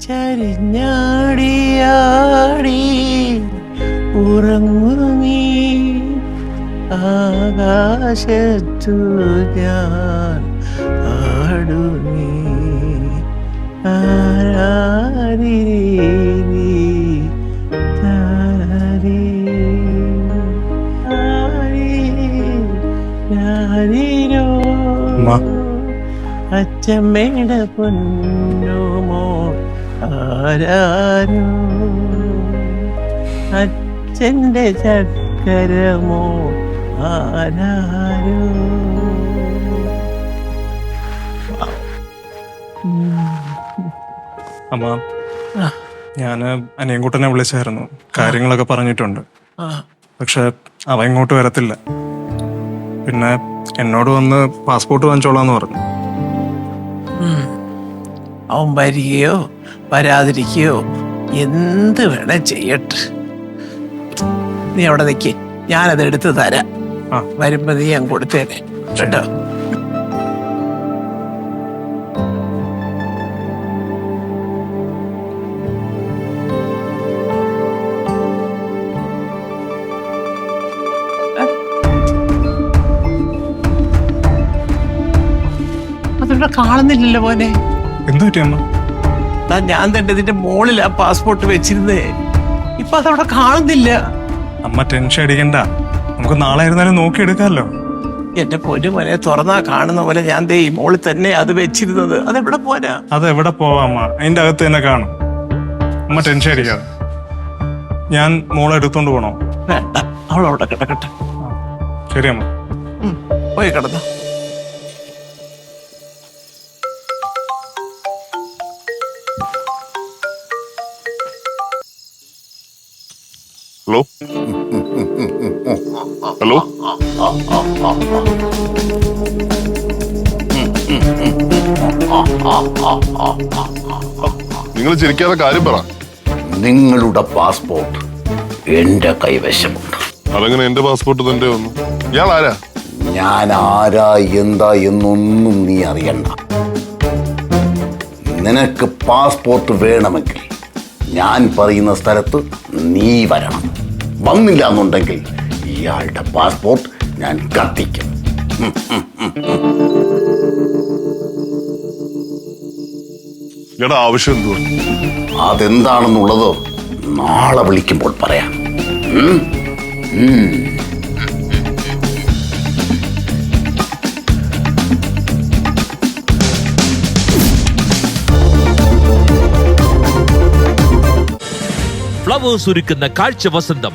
ചരിഞ്ഞാടിയാടി. ഉറങ്ങു നീ ആകാശത്തു ഞാൻ ആടു നീ? ആരാരി അച്ഛമ്മയുടെ പൊന്നുമോ? ആരാരോ അച്ഛന്റെ ചക്കരമോ ആരാരോ അമ്മ. ഞാൻ അനിയൻകുട്ടനെ വിളിച്ചായിരുന്നു. കാര്യങ്ങളൊക്കെ പറഞ്ഞിട്ടുണ്ട്. പക്ഷെ അവ ഇങ്ങോട്ട് വരത്തില്ല. പിന്നെ എന്നോട് വന്ന് പാസ്പോർട്ട് വാങ്ങിച്ചോളാന്ന് പറഞ്ഞു. അവൻ വരികയോ വരാതിരിക്കുകയോ എന്ത് വേണേ ചെയ്യട്ടെ. നീ അവിടെ നിൽക്ക് ഞാനത് എടുത്ത് തരാം. ആ. വരുമ്പോ നീ ഞാൻ കൊടുത്തേനെ. കേട്ടോ? അതിവിടെ കാണുന്നില്ലല്ലോ മോനെ. എന്തു പറ്റി അമ്മ? ഞാൻ തന്നെ ഇതിന്റെ മോളിൽ ആ പാസ്പോർട്ട് വെച്ചിരുന്നേ. ഇപ്പൊ അതവിടെ കാണുന്നില്ല. അമ്മ ടെൻഷൻ അടിക്കണ്ട. നമുക്ക് നാളെ ആയിരുന്നാലും നോക്കിയെടുക്കാമല്ലോ. എന്റെ പൊന്നു മോനെ തുറന്നാ കാണുന്ന പോലെ ഞാൻ ദേ ഈ മോളിൽ തന്നെ അത് വെച്ചിരുന്നത്. അതെവിടെ പോരാ അത് എവിടെ പോവാ അമ്മ? അതിന്റെ അകത്ത് തന്നെ കാണും. അമ്മ ടെൻഷൻ അടിക്കാതെ. ഞാൻ മോളെ എടുത്തോണ്ട് പോണോ? വേണ്ട അവളവിടെ കിടക്കട്ടെ. ശരി അമ്മ. പോയി കിടന്നു. ഹലോ? ഹലോ? നിങ്ങൾ ചിരിക്കാതെ കാര്യം പറ. നിങ്ങളുടെ പാസ്പോർട്ട് എന്റെ കൈവശമുണ്ട്. അതങ്ങനെ എന്റെ പാസ്പോർട്ട് തന്റെ വന്നു? ഇയാൾ ആരാ? ഞാൻ ആരാ എന്താ എന്നൊന്നും നീ അറിയണ്ട. നിനക്ക് പാസ്പോർട്ട് വേണമെങ്കിൽ ഞാൻ പറയുന്ന സ്ഥലത്ത് നീ വരണം. വന്നില്ല എന്നുണ്ടെങ്കിൽ ഇയാളുടെ പാസ്പോർട്ട് ഞാൻ കത്തിക്കും എടാ ആവശ്യം എന്തുവാ അതെന്താണെന്നുള്ളത് നാളെ വിളിക്കുമ്പോൾ പറയാം ഉം? ഉം. ഫ്ലവേഴ്സ് ഒരുക്കുന്ന കാഴ്ച വസന്തം